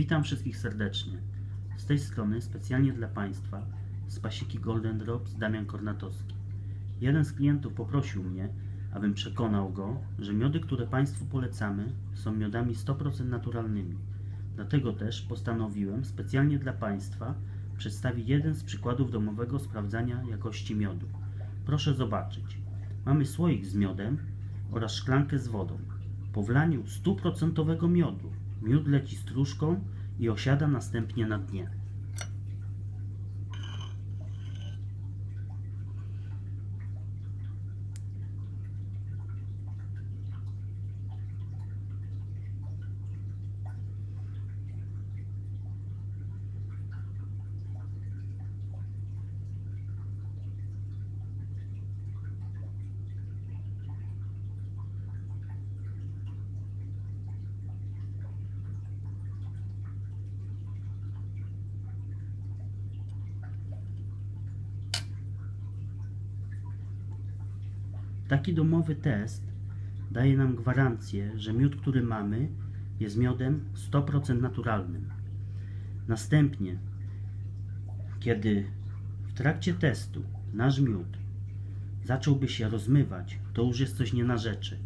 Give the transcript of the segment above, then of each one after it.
Witam wszystkich serdecznie. Z tej strony specjalnie dla Państwa z pasieki Golden Drops Damian Kornatowski. Jeden z klientów poprosił mnie, abym przekonał go, że miody, które Państwu polecamy, są miodami 100% naturalnymi. Dlatego też postanowiłem specjalnie dla Państwa przedstawić jeden z przykładów domowego sprawdzania jakości miodu. Proszę zobaczyć. Mamy słoik z miodem oraz szklankę z wodą. Po wlaniu 100% miodu miód leci stróżką i osiada następnie na dnie. Taki domowy test daje nam gwarancję, że miód, który mamy, jest miodem 100% naturalnym. Następnie, kiedy w trakcie testu nasz miód zacząłby się rozmywać, to już jest coś nie na rzeczy.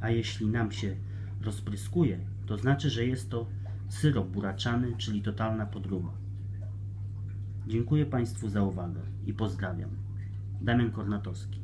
A jeśli nam się rozpryskuje, to znaczy, że jest to syrop buraczany, czyli totalna podróba. Dziękuję Państwu za uwagę i pozdrawiam. Damian Kornatowski.